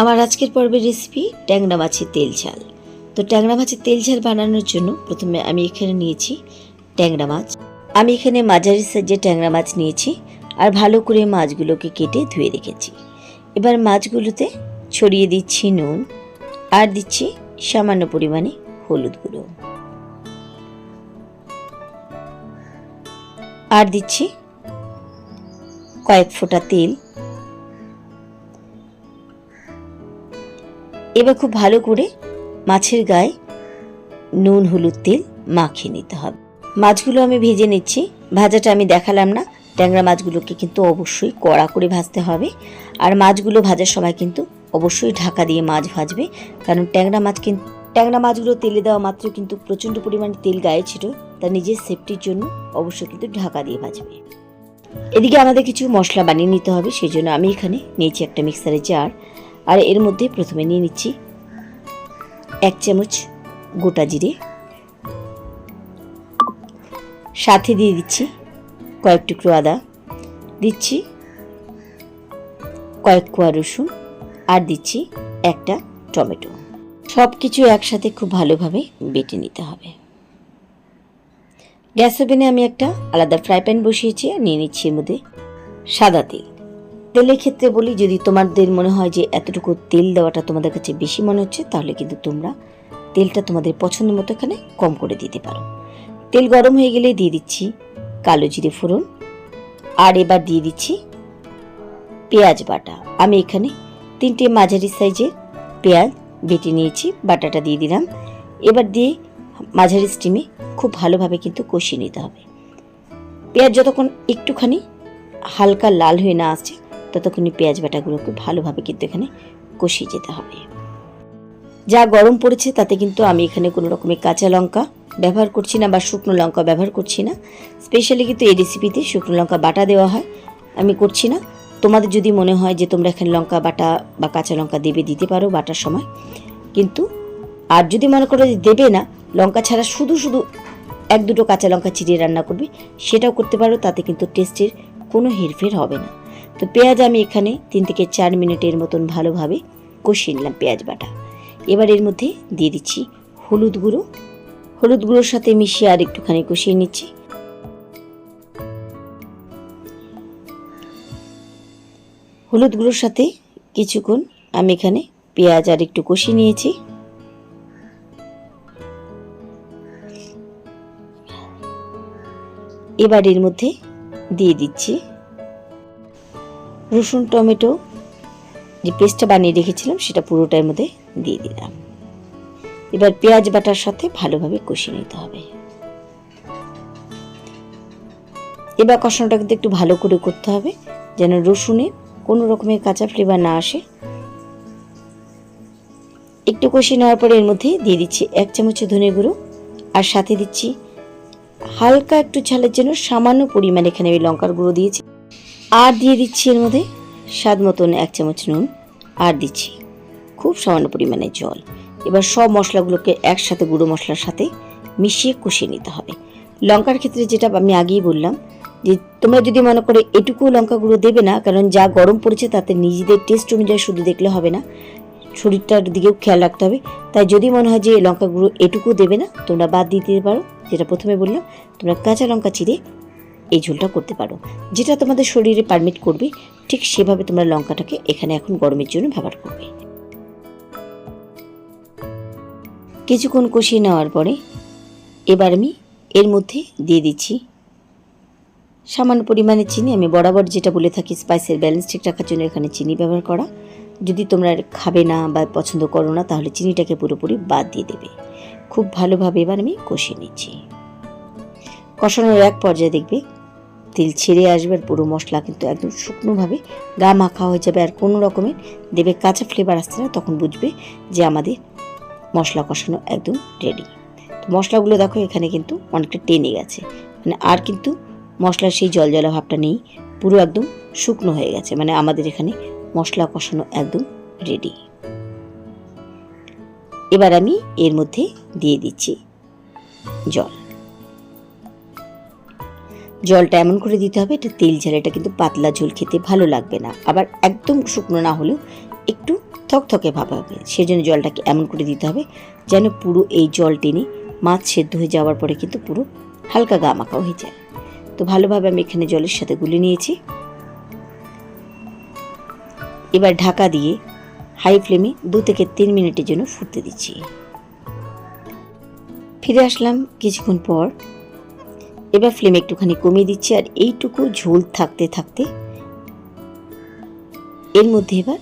আমার আজকের পর্বের রেসিপি ট্যাংরা মাছের তেল ঝাল। তো ট্যাংরা মাছের তেল ঝাল বানানোর জন্য প্রথমে আমি এখানে নিয়েছি ট্যাংরা মাছ। আমি এখানে মাঝারি সাইজের ট্যাংরা মাছ নিয়েছি আর ভালো করে মাছগুলোকে কেটে ধুয়ে রেখেছি। এবার মাছগুলোতে ছড়িয়ে দিচ্ছি নুন আর দিচ্ছি সামান্য পরিমাণে হলুদ গুঁড়ো। আর দিচ্ছি কয়েক ফোঁটা তেল এবার খুব ভালো করে মাছের গায়ে নুন, হলুদ তেল মাখিয়ে নিতে হবে। মাছগুলো আমি ভেজে নিচ্ছি। ভাজাটা আমি দেখালাম না। ট্যাংরা মাছগুলোকে কিন্তু অবশ্যই কড়া করে ভাজতে হবে। আর মাছগুলো ভাজার সময় কিন্তু অবশ্যই ঢাকা দিয়ে মাছ ভাজবে। কারণ ট্যাংরা মাছ কিন্তু ট্যাংরা মাছগুলো তেলে দেওয়া মাত্র কিন্তু প্রচণ্ড পরিমাণে তেল গায়ে ছিল। তা নিজের সেফটির জন্য অবশ্যই কিন্তু ঢাকা দিয়ে ভাজবে। এদিকে আমাদের কিছু মশলা বানিয়ে নিতে হবে। সেই জন্য আমি এখানে নিয়েছি একটা মিক্সারের জার আর এর মধ্যে প্রথমে নিয়ে নিচ্ছি এক চামচ গোটা জিরে। সাথে দিয়ে দিচ্ছি কয়েক টুকরো আদা। দিচ্ছি কয়েক কোয়া রসুন আর দিচ্ছি একটা টমেটো। সব কিছু একসাথে খুব ভালোভাবে বেটে নিতে হবে। গ্যাস ওভেনে আমি একটা আলাদা ফ্রাই প্যান বসিয়েছি আর নিয়ে নিচ্ছি এর মধ্যে সাদা তেল। তেলের ক্ষেত্রে বলি, যদি তোমাদের মনে হয় যে এতটুকু তেল দেওয়াটা তোমাদের কাছে বেশি মনে হচ্ছে, তাহলে কিন্তু তোমরা তেলটা তোমাদের পছন্দ মতো এখানে কম করে দিতে পারো। তেল গরম হয়ে গেলে দিয়ে দিচ্ছি কালো জিরে ফোড়ন। আর এবার দিয়ে দিচ্ছি পেঁয়াজ বাটা। আমি এখানে তিনটে মাঝারি সাইজের পেঁয়াজ বেটে নিয়েছি, বাটাটা দিয়ে দিলাম। এবার দিয়ে মাঝারি স্টিমে খুব ভালোভাবে কিন্তু কষিয়ে নিতে হবে। পেঁয়াজ যতক্ষণ একটুখানি হালকা লাল হয়ে না আসছে ততক্ষণই পেঁয়াজ বাটাগুলোকে ভালোভাবে কিন্তু এখানে কষিয়ে যেতে হবে। যা গরম পড়েছে তাতে কিন্তু আমি এখানে কোনো রকমের কাঁচা লঙ্কা ব্যবহার করছি না বা শুকনো লঙ্কা ব্যবহার করছি না। স্পেশালি কিন্তু এই রেসিপিতে শুকনো লঙ্কা বাটা দেওয়া হয়। আমি করছি না। তোমাদের যদি মনে হয় যে তোমরা এখানে লঙ্কা বাটা বা কাঁচা লঙ্কা দেবে, দিতে পারো বাটার সময়। কিন্তু আর যদি মনে করো যে দেবে না, লঙ্কা ছাড়া শুধু শুধু এক দুটো কাঁচা লঙ্কা চিরিয়ে রান্না করবে, সেটাও করতে পারো, তাতে কিন্তু টেস্টের কোনো হেরফের হবে না। তো পেঁয়াজ আমি এখানে তিন থেকে চার মিনিটের মতন ভালোভাবে কষিয়ে নিলাম পেঁয়াজ বাটা। এবার এর মধ্যে দিয়ে দিচ্ছি হলুদ গুঁড়ো। হলুদ গুঁড়োর সাথে মিশিয়ে আর একটুখানি কষিয়ে নিচ্ছি। হলুদ গুঁড়োর সাথে কিছুক্ষণ আমি এখানে পেঁয়াজ আর একটু কষিয়ে নিয়েছি। এবার এর মধ্যে দিয়ে দিচ্ছি রসুন, টমেটো যে পেস্টটা বানিয়ে রেখেছিলাম, সেটা পুরোটার মধ্যে দিয়ে দিলাম। এবার পেঁয়াজ বাটার সাথে ভালোভাবে কষিয়ে নিতে হবে। এবার কষানোটা কিন্তু একটু ভালো করে করতে হবে, যেন রসুনে কোনো রকমের কাঁচা ফ্লেভার না আসে। একটু কষিয়ে নেওয়ার পরে এর মধ্যে দিয়ে দিচ্ছি এক চামচ ধনে গুঁড়ো, আর সাথে দিচ্ছি হালকা একটু ঝালের জন্য সামান্য পরিমাণ এখানে আমি লঙ্কার গুঁড়ো দিয়েছি। আর দিয়ে দিচ্ছি এর মধ্যে স্বাদ মতন এক চামচ নুন আর দিচ্ছি খুব সামান্য পরিমাণে জল। এবার সব মশলাগুলোকে একসাথে গুঁড়ো মশলার সাথে মিশিয়ে কষিয়ে নিতে হবে। লঙ্কার ক্ষেত্রে যেটা আমি আগেই বললাম যে, তোমরা যদি মনে করে এটুকু লঙ্কা গুঁড়ো দেবে না, কারণ যা গরম পড়েছে তাতে নিজেদের টেস্ট অনুযায়ী শুধু দেখলে হবে না, শরীরটার দিকেও খেয়াল রাখতে হবে। তাই যদি মনে হয় যে লঙ্কা গুঁড়ো এটুকু দেবে না, তোমরা বাদ দিতে পারো। যেটা প্রথমে বললাম, তোমরা কাঁচা লঙ্কা চিরে এই ঝোলটা করতে পারো। যেটা তোমাদের শরীরে পারমিট করবে, ঠিক সেভাবে তোমরা লঙ্কাটাকে এখানে এখন গরমের জন্য ব্যবহার করবে। কিছুক্ষণ কষিয়ে নেওয়ার পরে এবার আমি এর মধ্যে দিয়ে দিচ্ছি সামান্য পরিমাণে চিনি। আমি বরাবর যেটা বলে থাকি স্পাইসের ব্যালেন্স ঠিক রাখার জন্য এখানে চিনি ব্যবহার করা। যদি তোমরা খাবে না বা পছন্দ করো না, তাহলে চিনিটাকে পুরোপুরি বাদ দিয়ে দেবে। খুব ভালোভাবে এবার আমি কষিয়ে নিচ্ছি। কষানোর এক পর্যায়ে দেখবে তেল ছেড়ে আসবে আর পুরো মশলা কিন্তু একদম শুকনোভাবে গা মাখা হয়ে যাবে। আর কোনো রকমের দেবে কাঁচা ফ্লেভার আসছে না, তখন বুঝবে যে আমাদের মশলা কষানো একদম রেডি তো মশলাগুলো দেখো, এখানে কিন্তু অনেকটা টেনে গেছে। মানে আর কিন্তু মশলার সেই জল জলা ভাবটা নেই, পুরো একদম শুকনো হয়ে গেছে। মানে আমাদের এখানে মশলা কষানো একদম রেডি এবার আমি এর মধ্যে দিয়ে দিচ্ছি জল। জলটা এমন করে দিতে হবে, এটা তেল ঝাল, এটা কিন্তু পাতলা ঝোল খেতে ভালো লাগবে না। আবার একদম শুকনো না হলেও একটু থকথকে ভাব হবে, সেজন্য জলটাকে এমন করে দিতে হবে যেন পুরো এই জল টেনে মাছ সেদ্ধ হয়ে যাওয়ার পরে কিন্তু পুরো হালকা গা মাখা হয়ে যায়। তো ভালোভাবে আমি এখানে জলের সাথে গুলে নিয়েছি। এবার ঢাকা দিয়ে হাই ফ্লেমে দু থেকে তিন মিনিটের জন্য ফুটতে দিচ্ছি। ফিরে আসলাম কিছুক্ষণ পর এবার ফ্লেম একটুখানি কমিয়ে দিচ্ছি আর এইটুকু ঝোল থাকতে থাকতে এর মধ্যে এবার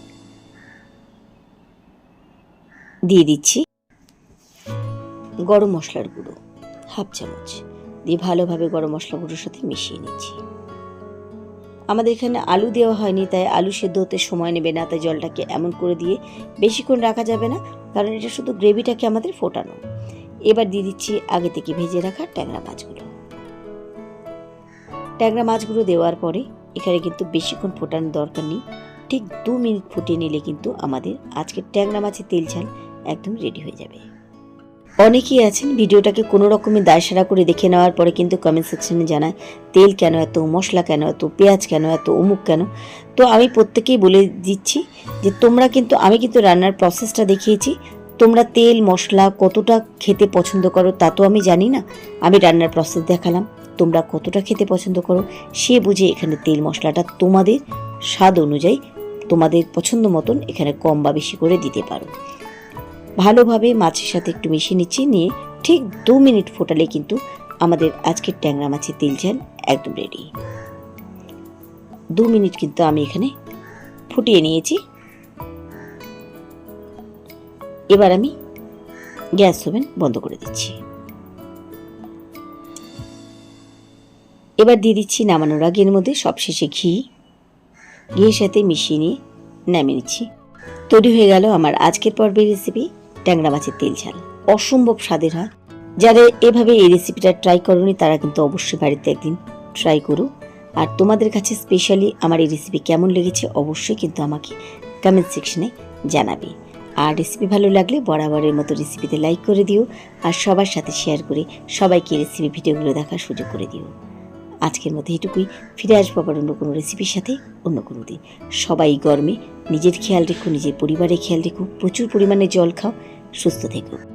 দিয়ে দিচ্ছি গরম মশলার গুঁড়ো, হাফ চামচ। দিয়ে ভালোভাবে গরম মশলা গুঁড়োর সাথে মিশিয়ে নিচ্ছি। আমাদের এখানে আলু দেওয়া হয়নি, তাই আলু সেদ্ধ হতে সময় নেবে না, তাই জলটাকে এমন করে দিয়ে বেশিক্ষণ রাখা যাবে না, কারণ এটা শুধু গ্রেভিটাকে আমাদের ফোটানো। এবার দিয়ে দিচ্ছি আগে থেকে ভেজে রাখা ট্যাংরা মাছগুলো ট্যাংরা মাছগুলো দেওয়ার পরে এখানে কিন্তু বেশিক্ষণ ফোটানোর দরকার নেই। ঠিক দু মিনিট ফুটিয়ে নিলে কিন্তু আমাদের আজকে ট্যাংরা মাছের তেল ঝাল একদম রেডি হয়ে যাবে। অনেকেই আছেন ভিডিওটাকে কোনো রকমের দায়সারা করে দেখে নেওয়ার পরে কিন্তু কমেন্ট সেকশনে জানায়, তেল কেন এত, মশলা কেন এত, পেঁয়াজ কেন এত, অমুক কেন? তো আমি প্রত্যেকেই বলে দিচ্ছি যে তোমরা কিন্তু, আমি কিন্তু রান্নার প্রসেসটা দেখিয়েছি, তোমরা তেল, মশলা কতটা খেতে পছন্দ করো তা তো আমি জানি না। আমি রান্নার প্রসেস দেখালাম। তোমরা কতটা খেতে পছন্দ করো, সে বুঝে এখানে তেল মশলাটা তোমাদের স্বাদ অনুযায়ী তোমাদের পছন্দ মতন এখানে কম বা বেশি করে দিতে পারো। ভালোভাবে মাছের সাথে একটু মিশিয়ে নিচ্ছি, নিয়ে ঠিক দু মিনিট ফোটালে কিন্তু আমাদের আজকের ট্যাংরা মাছের তেল ঝাল একদম রেডি দু মিনিট কিন্তু আমি এখানে ফুটিয়ে নিয়েছি। এবার আমি গ্যাস ওভেন বন্ধ করে দিচ্ছি। এবার দিয়ে দিচ্ছি নামানোর আগে এর মধ্যে সবশেষে ঘি। ঘিয়ের সাথে মিশিয়ে নিয়ে নামিয়ে নিচ্ছি। তৈরি হয়ে গেল আমার আজকের পর্বের রেসিপি ট্যাংরা মাছের তেল ঝাল। অসম্ভব স্বাদের, হয়? যারা এভাবে এই রেসিপিটা ট্রাই করনি, তারা কিন্তু অবশ্যই বাড়িতে একদিন ট্রাই করো। আর তোমাদের কাছে স্পেশালি আমার এই রেসিপি কেমন লেগেছে, অবশ্যই কিন্তু আমাকে কমেন্ট সেকশনে জানাবে। আর রেসিপি ভালো লাগলে বরাবরের মতো রেসিপিতে লাইক করে দিও। আর সবার সাথে শেয়ার করে সবাইকে রেসিপি ভিডিওগুলো দেখার সুযোগ করে দিও। আজকের মতো এটুকুই। ফিরে আসব আবার অন্য কোনো রেসিপির সাথে, অন্য কোনো দিন। সবাই গরমে, নিজের খেয়াল রেখো, নিজের পরিবারের খেয়াল রেখো, প্রচুর পরিমাণে জল খাও, সুস্থ থেকো।